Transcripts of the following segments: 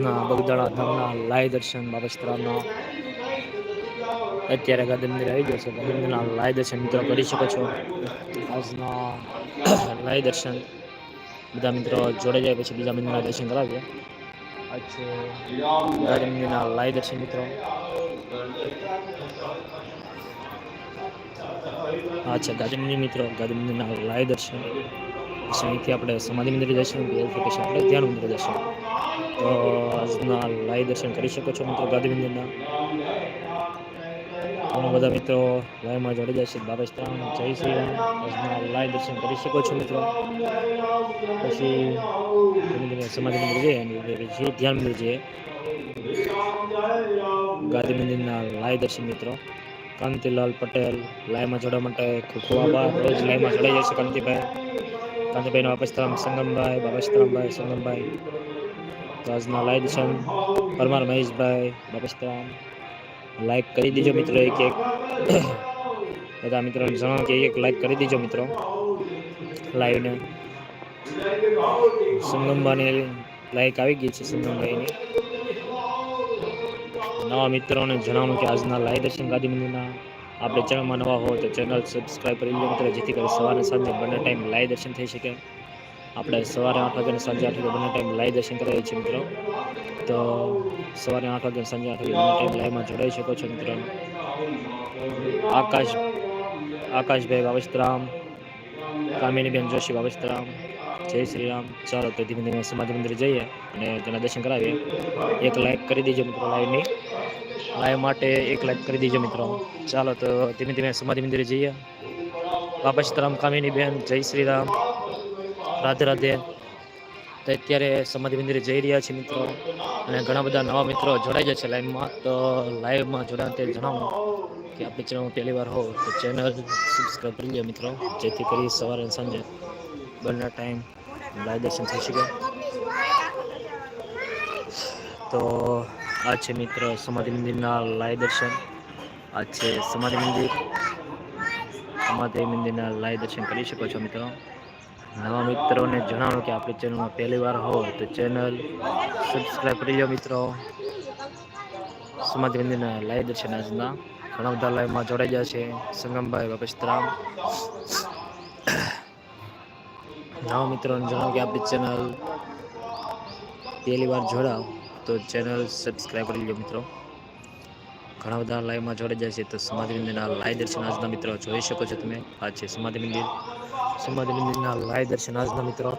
ના, બગદાણા ધામના, લાય દર્શન બાબસ્ત્રાના અત્યારે ગાંધી આવી ગયો છે. ગાંધી લાય દર્શન મિત્રો કરી શકો છો. આજના લાય દર્શન. બધા મિત્રો જોડે જાય પછી બીજા મંદિરના દર્શન કરાવીએ. આજે ગાંધી મંદિરના લાય દર્શન મિત્રો. અચ્છા ગાંધી મિત્રો. ગાંધી મંદિરના લાય દર્શન. પછી અહીંથી આપણે સમાધિ મંદિર જઈશું. પછી આપણે ધ્યાન મંદિર જઈશું. તો આજના લાઈવ દર્શન કરી શકો છો મિત્રો ગાંધી મંદિરના ઘણા બધા મિત્રો લાઈવમાં જોડી જાય છે. બાબસ્તરામ જય શ્રી રામ. આજના લાઈવ દર્શન કરી શકો છો મિત્રો. પછી સમાધિ મંદિર જઈએ અને ધ્યાન મંદિર જઈએ ગાંધી મંદિરના લાઈવ દર્શન મિત્રો. કાંતિલાલ પટેલ લાઈવમાં જોડવા માટે ખૂબ ખૂબ આભાર. રોજ લાઈવમાં જોડાઈ જશે કાંતિભાઈ. કાંતિભાઈનો વાપસ્તરામ સંગમભાઈ બાબસ્તરામભાઈ સંગમભાઈ. તો આજના લાઈવ દર્શન પરમાર મહેશભાઈ બાપસ્તરામ લાઈક કરી દીજો મિત્રો એક એક. બધા મિત્રોને જણાવો કે એક લાઈક કરી દીજો મિત્રો. લાઈવને સંગમભાની લાઈક આવી ગઈ છે સંગમભાઈની નવા મિત્રોને જણાવું કે આજના લાઈવ દર્શન ગાંધી મંદિરના. આપણે ચેનલમાં નવા હોય તો ચેનલ સબસ્ક્રાઈબ કરી લો મિત્રો, જેથી કરી સવારે સાંજે બંને ટાઈમ લાઈવ દર્શન થઈ શકે. આપણે સવારે આઠ વાગ્યાને સાંજે આઠ વાગે બંને ટાઈમ લાઈવ દર્શન કરાવીએ છીએ મિત્રો. તો સવારે આઠ વાગ્યા સાંજે આઠ વાગે બંને ટાઈમ લાઈવમાં જોડાઈ શકો છો મિત્રો. આકાશ, આકાશભાઈ બાબસ્તરામ કામિનીબેન જોશી બાબસ્તરામ જય શ્રી રામ. ચાલો તો ધીમે ધીમે સમાધિ મંદિર જઈએ અને તેના દર્શન કરાવીએ. એક લાઈક કરી દીજો મિત્રો લાઈવની લાઈવ માટે એક લાઈક કરી દીજો મિત્રો. ચાલો તો ધીમે ધીમે સમાધિ મંદિરે જઈએ. બાબસ્તરામ કામિની બેન જય શ્રી રામ. રાધે રાધે. તો અત્યારે સમાધિ મંદિરે જઈ રહ્યા છે મિત્રો. અને ઘણા બધા નવા મિત્રો જોડાઈ જાય છે લાઈવમાં. તો લાઈવમાં જોડાણ તે જણાવો કે આપણી ચેનલ પહેલી વાર હો તો ચેનલ સબસ્ક્રાઈબ કરી લે મિત્રો. જેથી કરી સવારે સાંજે બંને ટાઈમ લાઈવ દર્શન થઈ શકે. તો આ છે મિત્ર સમાધિ મંદિરના લાઈવ દર્શન. આ છે સમાધિ મંદિર. સમાધિ મંદિરના લાઈવ દર્શન કરી શકો છો મિત્રો. નવા મિત્રોને જણાવો કે આપણી ચેનલમાં પહેલી વાર હોય તો ચેનલ સબસ્ક્રાઈબ કરી લો મિત્રો. સમાજ મંદિરના લાઈવ દર્શન આજના. ઘણા બધા લાઈવમાં જોડાઈ ગયા છે. સંગમભાઈ બાપસ્તરામ નવા મિત્રોને જણાવો કે આપણી ચેનલ પહેલી વાર જોડાવ તો ચેનલ સબસ્ક્રાઈબ કરી લો મિત્રો. ઘણા બધા લાઈવમાં જોડાઈ જાય છે તો સમાધિ મંદિરના લાઈવ દર્શન આજના મિત્રો જોઈ શકો છો તમે. આ છે સમાધિ મંદિર સમાધિ મંદિરના લાઈવ દર્શન આજના મિત્રો.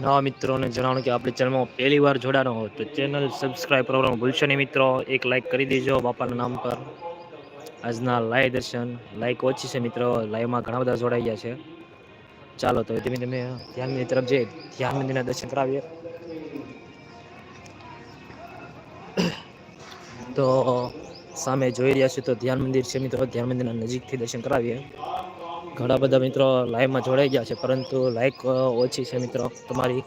નવા મિત્રોને જણાવો કે આપણી ચેનલમાં પહેલી વાર જોડાનો હોય તો ચેનલ સબસ્ક્રાઈબ કરવાનું ભૂલશો નહીં મિત્રો. એક લાઈક કરી દેજો બાપાના નામ પર. આજના લાઈવ દર્શન લાઈક ઓછી છે મિત્રો. લાઈવમાં ઘણા બધા જોડાઈ ગયા છે. ચાલો, તો ધીમે ધીમે ધ્યાન મંદિર તરફ જઈએ. ધ્યાન મંદિરના દર્શન કરાવીએ. તો સામે જોઈ રહ્યા છીએ તો ધ્યાન મંદિર છે મિત્રો. ધ્યાન મંદિરના નજીકથી દર્શન કરાવીએ. ઘણા બધા મિત્રો લાઈવમાં જોડાઈ ગયા છે, પરંતુ લાઈક ઓછી છે મિત્રો તમારી.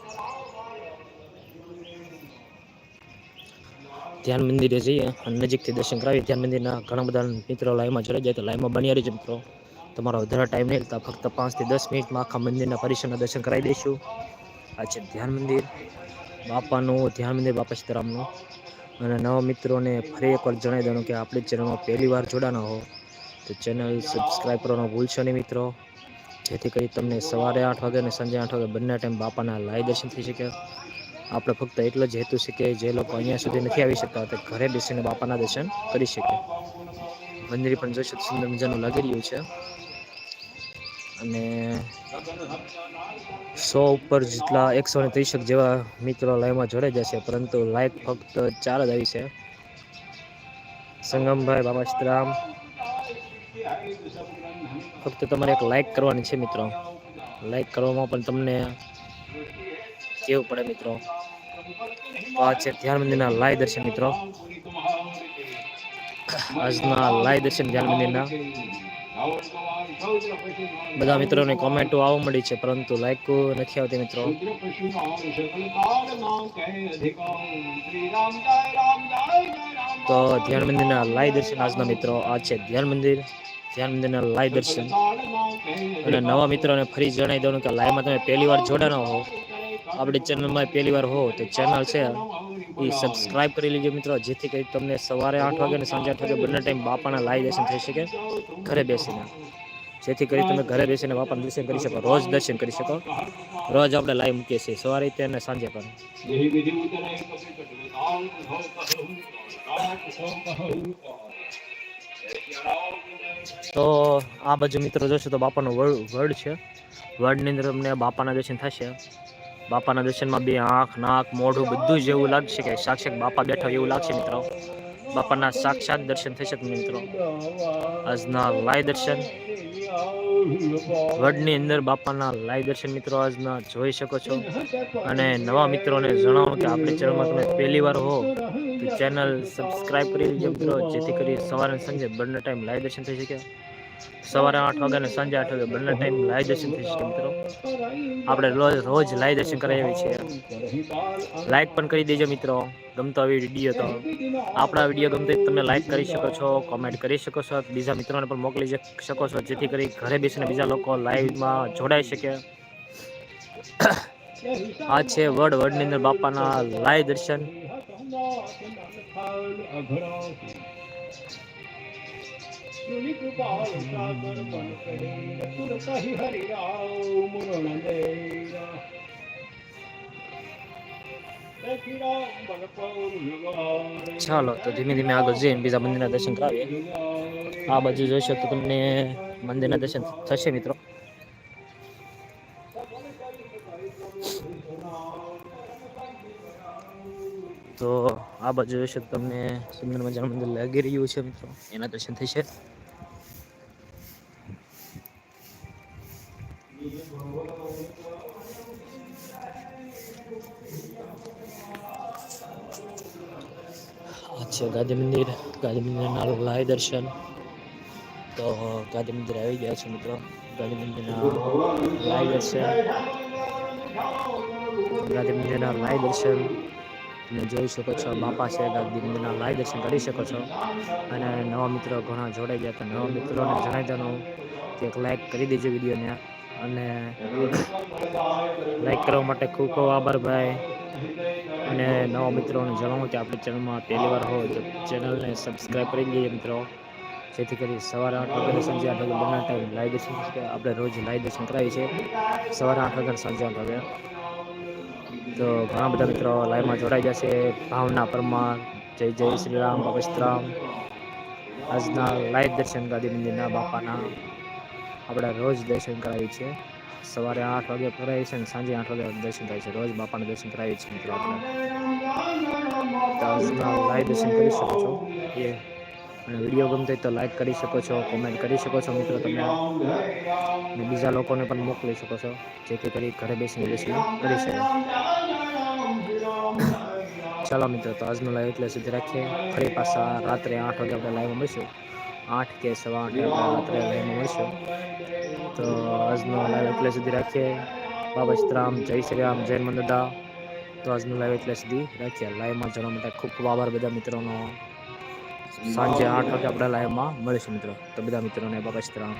ધ્યાન મંદિરે જઈએ અને નજીકથી દર્શન કરાવીએ. ધ્યાન મંદિરના ઘણા બધા મિત્રો લાઈવમાં જોડાઈ જાય તો લાઈવમાં બની રહીજો મિત્રો. તમારો વધારે ટાઈમ નહીં લેતા, ફક્ત પાંચથી દસ મિનિટમાં આખા મંદિરના પરિસરના દર્શન કરાવી દઈશું. આ છે ધ્યાન મંદિર. બાપાનું ધ્યાન મંદિર, બાપા સીતારામનું. અને નવા મિત્રોને ફરી એકવાર જણાવી દેવાનું કે આપણી ચેનલમાં પહેલી વાર જોડાના હો. તો ચેનલ સબસ્ક્રાઈબ કરવાનો ભૂલશો નહીં મિત્રો. જેથી કરી તમને સવારે આઠ વાગે અને સાંજે આઠ વાગે બંને ટાઈમ બાપાના લાઈવ દર્શન થઈ શકે. આપણે ફક્ત એટલો જ હેતુ છે કે જે લોકો અહીંયા સુધી નથી આવી શકતા તે ઘરે બેસીને બાપાના દર્શન કરી શકે. મંદિર પણ જોશો સુંદર મજાનું લાગી રહ્યું છે. અને સો ઉપર જેટલા એકસો ને ત્રીસક જેવા મિત્રો લાઈવમાં જોડાઈ જશે, પરંતુ લાઈક ફક્ત ચાર જ આવી છે. સંગમભાઈ બાબા સીતરામ ફક્ત તમારે એક લાઈક કરવાની છે મિત્રો. લાઈક કરવામાં પણ તમને કેવું પડે મિત્રો? આ છે ધ્યાન મંદિરના લાઈવ દર્શન મિત્રો. આજના લાઈવ દર્શન ધ્યાન મંદિરના. બધા મિત્રોને કોમેન્ટો આવવા મળી છે, પરંતુ લાઈક નથી આવતી મિત્રો. તો ધ્યાન મંદિરના લાઈવ દર્શન આજના મિત્રો, આ છે ધ્યાન મંદિર. ધ્યાન મંદિરના લાઈવ દર્શન. અને નવા મિત્રોને ફરી જણાવી દઉં કે લાઈવમાં તમે પહેલી વાર જોડાના હો. આપણી ચેનલમાં પહેલી વાર હો તો ચેનલ છે. એ સબસ્ક્રાઇબ કરી લેજો મિત્રો જેથી કરી તમને સવારે આઠ વાગે અને સાંજે આઠ વાગે બંને ટાઈમ બાપાના લાઈવ દર્શન થઈ શકે. ઘરે બેસીને. જેથી કરી તમે ઘરે બેસીને બાપાના દર્શન કરી શકો. રોજ દર્શન કરી શકો. રોજ આપણે લાઈવ મૂકીએ છીએ. સવારે તે અને સાંજે પણ. તો આ બાજુ મિત્રો જોશો તો બાપાનું વર્ડ છે. વર્ડની અંદર તમને બાપાના દર્શન થશે. બાપાના દર્શનમાં બે આંખ, નાક, મોઢું બધું જ એવું લાગશે કે સાક્ષાત બાપા બેઠા એવું લાગશે મિત્રો. બાપાના સાક્ષાત દર્શન થશે મિત્રો. આજના લાય દર્શન. વડની અંદર બાપાના લાય દર્શન મિત્રો આજના જોઈ શકો છો. અને નવા મિત્રોને જણાવો કે આપણે ચેનલમાં તમે પહેલી વાર હો, તો ચેનલ સબસ્ક્રાઈબ કરી લેજો મિત્રો, જેથી કરી સવારે સાંજે બંને ટાઈમ લાય દર્શન થઈ શકે. સવારે આઠ વાગ્યા અને સાંજે આઠ વાગે બંને ટાઈમ લાઈવ દર્શન થઈ શકે મિત્રો. આપણે રોજ રોજ લાઈ દર્શન કરાવીએ છીએ. લાઈક પણ કરી દેજો મિત્રો. ગમતો આવી વીડિયો તો. આપણા વીડિયો ગમતો તમે લાઈક કરી શકો છો કોમેન્ટ કરી શકો છો. બીજા મિત્રોને પણ મોકલી શકો છો, જેથી કરી ઘરે બેસીને બીજા લોકો લાઈવમાં જોડાઈ શકે. આ છે વડ વર્ડની અંદર બાપાના લાય દર્શન. સુની કૃપા સાગર બન તુરત હરિ રામ મુરણ દેરા ચાલો, તો ધીમે ધીમે આગળ જઈને બીજા મંદિરના દર્શન કરાવીએ. આ બાજુ જોઈશો તો તમને મંદિરના દર્શન થશે, મિત્રો. તો આ બાજુ જોઈશો તો તમને સુંદર મજાનું મંદિર લાગી રહ્યું છે મિત્રો. એના દર્શન થશે છે. ગાંધી મંદિર, ગાંધી મંદિરના લાય દર્શન. તો ગાંધી મંદિર આવી ગયા છે મિત્રો. ગાંધી મંદિરના લાય દર્શન. ગાંધી મંદિરના લાય દર્શન. તમે જોઈ શકો છો, બાપા ગાંધી મંદિરના લાય દર્શન કરી શકો છો. અને નવા મિત્રો ઘણા જોડાઈ ગયા, તો નવા મિત્રોને જણાવી દેવાનું કે એક લાઈક કરી દેજો વિડીયોને. અને લાઈક કરવા માટે ખૂબ ખૂબ આભાર ભાઈ. અને નવા મિત્રોને જણાવો કે આપણી ચેનલમાં પહેલી વાર હોય તો ચેનલને સબસ્ક્રાઈબ કરી દઈએ મિત્રો. જેથી કરી સવારે આઠ વાગ્યા સાંજે આઠ વાગે બંને ટાઈમ લાઈવ દર્શન આપણે રોજ લાઈવ દર્શન કરાવીએ છીએ. સવારે આઠ વાગ્યા સાંજે આઠ વાગે તો ઘણા બધા મિત્રો લાઈવમાં જોડાઈ જશે ભાવના પરમાર, જય જય શ્રી રામ પવિત્રામ આજના લાઈવ દર્શન ગાંધી મંદિરના બાપાના. આપણે રોજ દર્શન કરાવીએ છીએ. સવારે આઠ વાગે કરાવીએ છીએ અને સાંજે આઠ વાગે દર્શન થાય છે. રોજ બાપાના દર્શન કરાવીએ છીએ મિત્રો આપણે. લાઈવ દર્શન કરી શકો છો. એ અને વીડિયો ગમતો તો લાઈક કરી શકો છો કોમેન્ટ કરી શકો છો મિત્રો તમે. અને બીજા લોકોને પણ મોકલી શકો છો. જેથી કરી ઘરે બેસીને દર્શન કરી શકે ચાલો મિત્રો, તો આજનો લાઈવ એટલે સુધી રાખીએ. ફરી પાછા રાત્રે આઠ વાગે આપણે લાઈવ મળીશું. આઠ કે સવા આઠ રાત્રે લાઈવ મળીશું. તો આજનો લાઈવ એટલે સુધી રાખીએ. બાબા શ્રીરામ જય શ્રી રામ, જય મંદદા તો આજનો લાઈવ એટલે સુધી રાખીએ. લાઈવમાં જવા માટે ખૂબ ખૂબ આભાર બધા મિત્રોનો. સાંજે આઠ વાગે આપણે લાઈવમાં મળીશું મિત્રો. તો બધા મિત્રોને બાબા શ્રીરામ